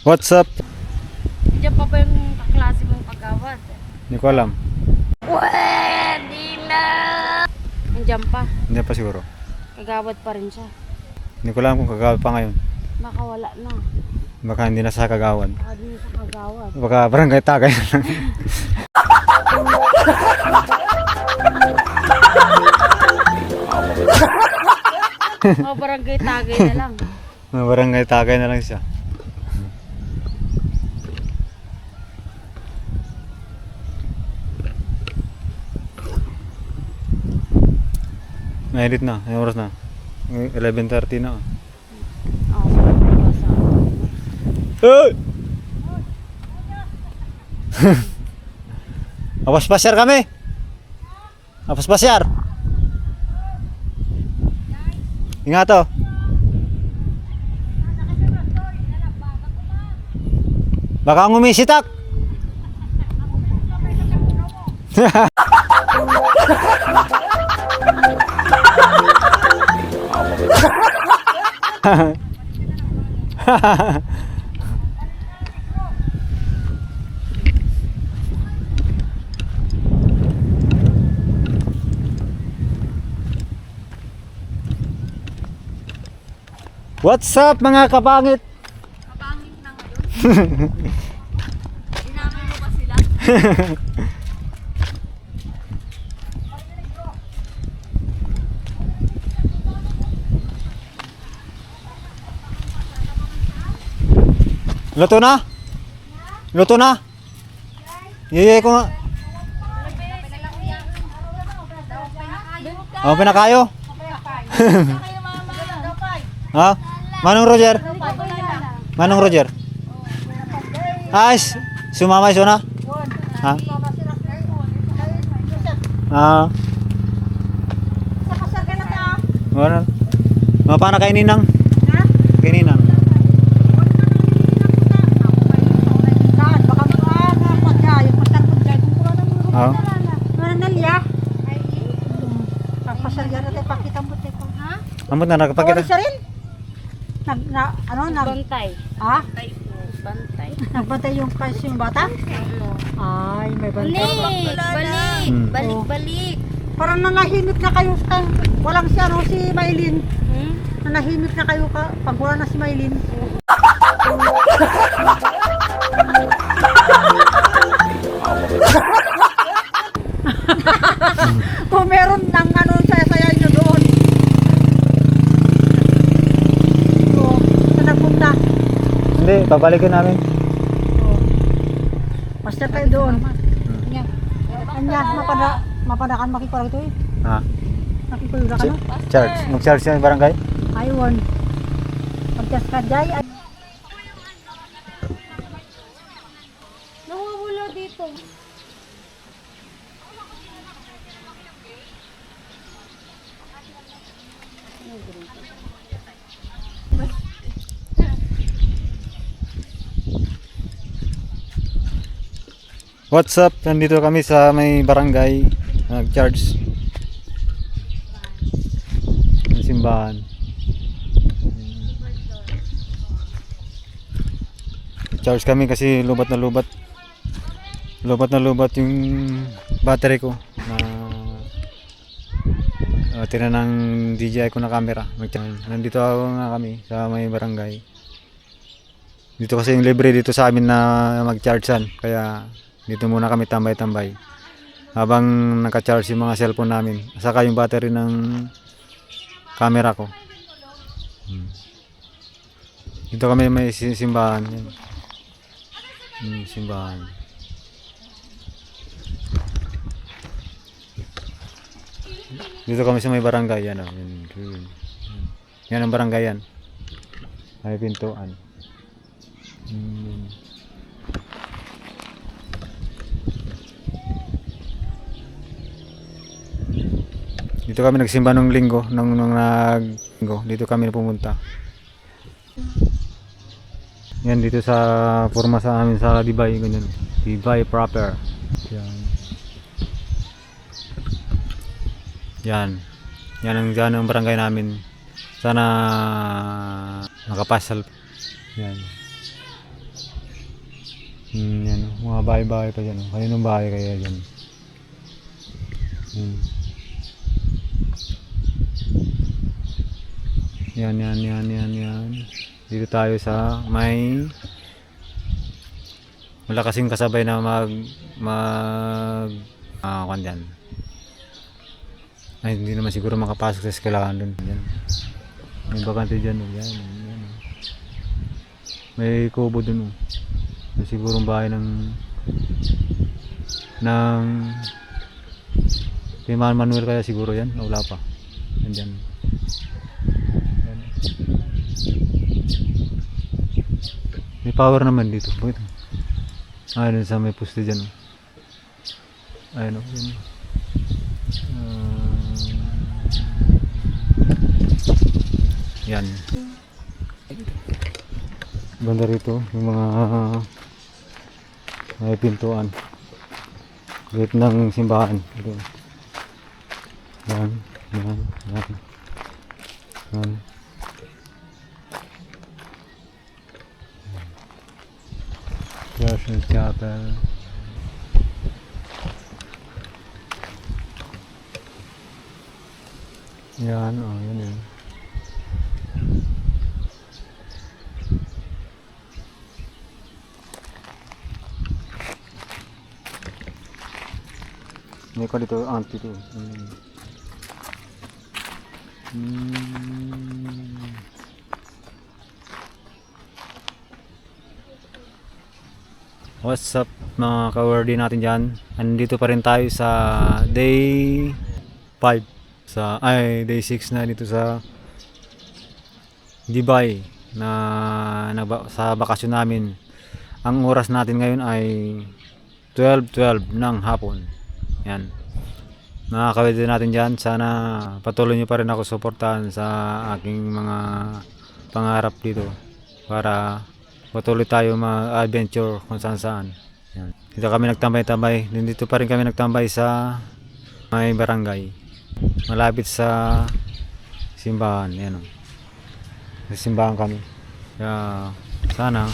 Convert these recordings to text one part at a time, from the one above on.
What's up? Diyan pa ba yung kaklase mong kagawad? Hindi ko alam. Pwede na! Nandiyan pa. Hindi pa siguro. Kagawad pa rin siya. Hindi ko alam kung kagawad pa ngayon. Baka wala na. Baka hindi na sa kagawad. Baka din sa kagawad. Baka barangay tagay na lang. o barangay tagay na lang. barangay tagay na lang siya. Mainit na. Anong oras na? 11.30 na. Hey! Apas pasyar kami. Apas pasyar. Ingat to. Baka ang umisitak. What's up mga kapangit? Inamin mo ba sila? Luto na? Luto na? Yeye ko nga. Oh, pinakayo. ha? Manong Roger? Manong Roger? Ay, sumama siya na? Ha? Ah. Wala. Mapana kay Ninang? Amot na nakapakita. Nag, na, ano, nag, Bantay. ha? Bantay. Nagbantay yung kasi yung bata? Ay, may bantay. Balik! Balik! Hmm. Balik! Balik! Parang nanahimik na kayo sa, walang si ano, si Maylin. Hmm? Nanahimik na kayo ka, pag wala na si Maylin. Kung Hindi, babalikin namin. Basta kayo doon. Anya, mapada, mapadakan makikura ito eh. Ha? Makikura ka no? Charge. Mag-charge siya ng barangay? Ayun. Pagkas ka jay, ay, Nawawala dito. What's up? Nandito kami sa may barangay. Nag-charge. Ng simbahan. Charge kami kasi lubat na lubat. Lubat na lubat yung battery ko na uh, tira ng DJI ko na camera. Nandito ako nga kami sa may barangay. Dito kasi yung libre dito sa amin na mag-chargean. Kaya dito muna kami tambay-tambay. Habang naka-charge yung mga cellphone namin. Saka yung battery ng camera ko. Hmm. Dito kami may si- simbahan. Hmm, simbahan. Dito kami sa may barangay. Yan, oh. yan. yan ang barangay yan. May pintuan. Hmm. Dito kami nagsimba nung linggo, nung, nung nag dito kami pumunta. Yan dito sa forma sa amin sa Dibay, ganyan. Dibay proper. Yan. Yan. Yan ang dyan ang barangay namin. Sana makapasal. Yan. Hmm, yan, mga bahay-bahay pa dyan. Kaninong bahay kaya dyan? Hmm. Yan, yan, yan, yan, yan. Dito tayo sa may wala kasing kasabay na mag mag ah kwan dyan. Ay, hindi naman siguro makapasok sa eskwelahan dun. Yan. May bakante dyan. Oh. Yan, yan, oh. May kubo dun. Oh. May sigurong bahay ng ng kay Man Manuel kaya siguro yan. Wala pa. Yan dyan. Yan. May power naman dito. Bakit? Dun sa may poste dyan. oh. Ayun o. Yun. Ah, yan. Banda rito, yung mga may pintuan. Gate ng simbahan. Yan, yan. Yan. Chapel. Yan, oh, yan yun. May ko dito auntie to. Mm. Mm. What's up mga ka-wordy natin dyan? Andito pa rin tayo sa day 5 sa ay day 6 na dito sa Dubai na, na sa bakasyon namin. Ang oras natin ngayon ay 12:12 ng hapon. Yan. Mga kawede natin dyan, sana patuloy nyo pa rin ako suportahan sa aking mga pangarap dito para patuloy tayo ma-adventure kung saan saan. Yan. Dito kami nagtambay-tambay. Dito pa rin kami nagtambay sa may barangay. Malapit sa simbahan. Yan. Sa simbahan kami. Kaya sana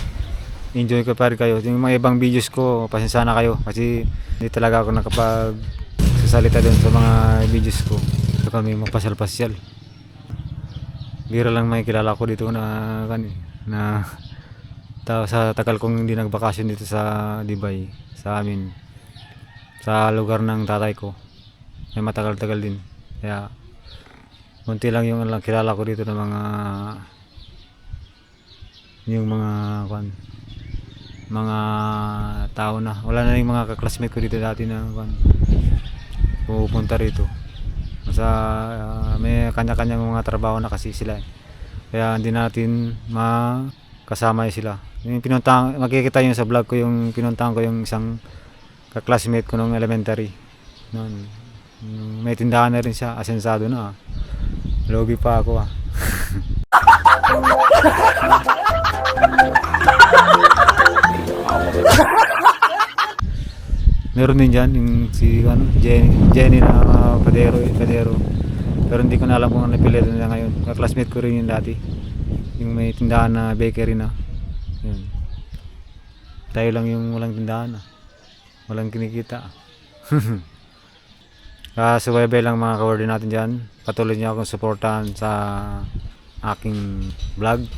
enjoy ko pa rin kayo. Yung mga ibang videos ko, pasensya na kayo kasi hindi talaga ako nakapag sasalita doon sa mga videos ko. Ito kami mapasyal-pasyal. Bira lang may kilala ko dito na na sa tagal kong hindi nagbakasyon dito sa Dubai sa amin. Sa lugar ng tatay ko. Ay matagal-tagal din. Kaya munti lang yung lang kilala ko dito ng mga yung mga kwan mga tao na. Wala na yung mga kaklasmate ko dito dati na kwan pupunta rito. Sa ah, may kanya-kanyang mga trabaho na kasi sila eh. kaya hindi natin makasama sila yung pinuntahan makikita nyo sa vlog ko yung pinuntahan ko yung isang kaklasmate ko nung elementary noon Yung may tindahan na rin siya asensado na ah. Logi pa ako ah Meron din dyan yung si ano, Jenny, Jenny na uh, padero, padero. Pero hindi ko na alam kung ano napilitan nila ngayon. Ka-classmate ko rin yun dati. Yung may tindahan na bakery na. Yun. Tayo lang yung walang tindahan ah. Walang kinikita ah. Subaybay lang mga kawardi natin dyan. Patuloy niyo akong suportahan sa aking vlog.